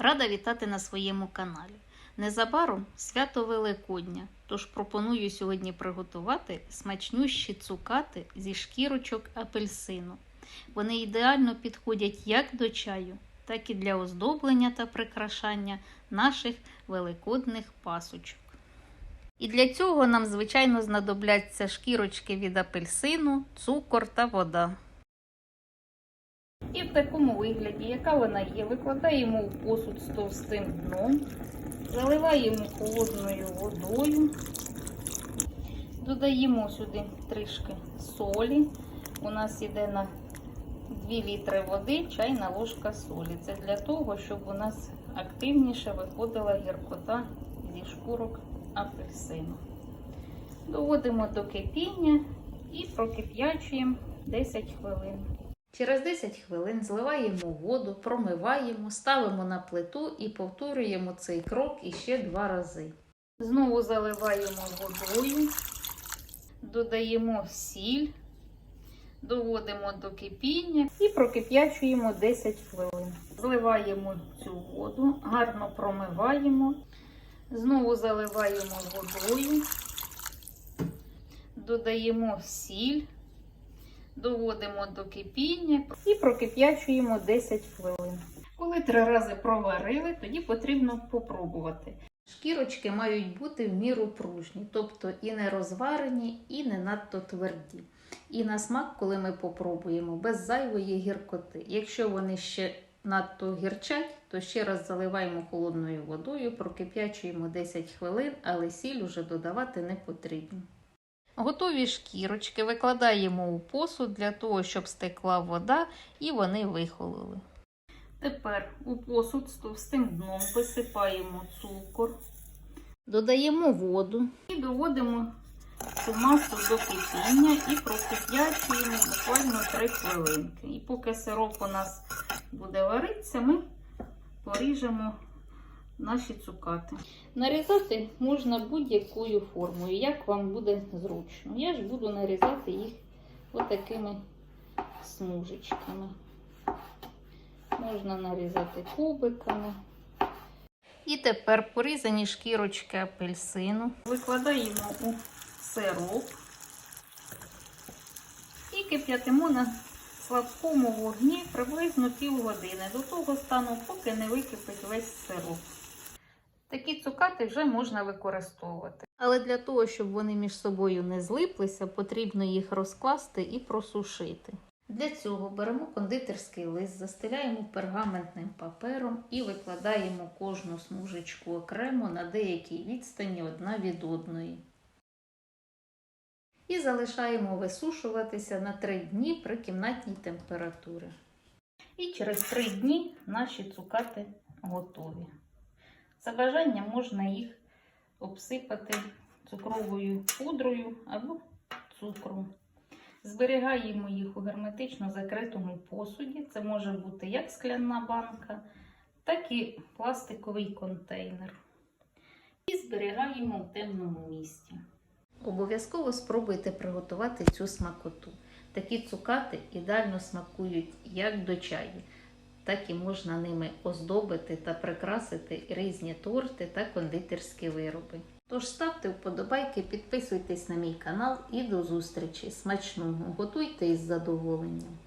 Рада вітати на своєму каналі. Незабаром свято Великодня, тож пропоную сьогодні приготувати смачнющі цукати зі шкірочок апельсину. Вони ідеально підходять як до чаю, так і для оздоблення та прикрашання наших великодних пасочок. І для цього нам, звичайно, знадобляться шкірочки від апельсину, цукор та вода. І в такому вигляді, яка вона є, викладаємо в посуд з товстим дном, заливаємо холодною водою, додаємо сюди трішки солі. У нас йде на 2 літри води чайна ложка солі. Це для того, щоб у нас активніше виходила гіркота зі шкурок апельсину. Доводимо до кипіння і прокип'ячуємо 10 хвилин. Через 10 хвилин зливаємо воду, промиваємо, ставимо на плиту і повторюємо цей крок іще два рази. Знову заливаємо водою, додаємо сіль, доводимо до кипіння і прокип'ячуємо 10 хвилин. Зливаємо цю воду, гарно промиваємо, знову заливаємо водою, додаємо сіль. Доводимо до кипіння і прокип'ячуємо 10 хвилин. Коли три рази проварили, тоді потрібно попробувати. Шкірочки мають бути в міру пружні, тобто і не розварені, і не надто тверді. І на смак, коли ми попробуємо, без зайвої гіркоти. Якщо вони ще надто гірчать, то ще раз заливаємо холодною водою, прокип'ячуємо 10 хвилин, але сіль уже додавати не потрібно. Готові шкірочки викладаємо у посуд для того, щоб стекла вода і вони вихололи. Тепер у посуд з товстим дном висипаємо цукор, додаємо воду і доводимо цю масу до кипіння і прокип'ячуємо буквально 3 хвилинки. І поки сироп у нас буде варитися, ми поріжемо наші цукати. Нарізати можна будь-якою формою, як вам буде зручно. Я ж буду нарізати їх отакими смужечками. Можна нарізати кубиками. І тепер порізані шкірочки апельсину. Викладаємо у сироп і кип'ятимо на слабкому вогні приблизно півгодини до того стану, поки не википить весь сироп. Такі цукати вже можна використовувати. Але для того, щоб вони між собою не злиплися, потрібно їх розкласти і просушити. Для цього беремо кондитерський лист, застеляємо пергаментним папером і викладаємо кожну смужечку окремо на деякій відстані одна від одної. І залишаємо висушуватися на 3 дні при кімнатній температурі. І через 3 дні наші цукати готові. За бажанням можна їх обсипати цукровою пудрою або цукром. Зберігаємо їх у герметично закритому посуді. Це може бути як скляна банка, так і пластиковий контейнер. І зберігаємо в темному місці. Обов'язково спробуйте приготувати цю смакоту. Такі цукати ідеально смакують як до чаю так і можна ними оздобити та прикрасити різні торти та кондитерські вироби. Тож ставте вподобайки, підписуйтесь на мій канал і до зустрічі. Смачного! Готуйте із задоволенням!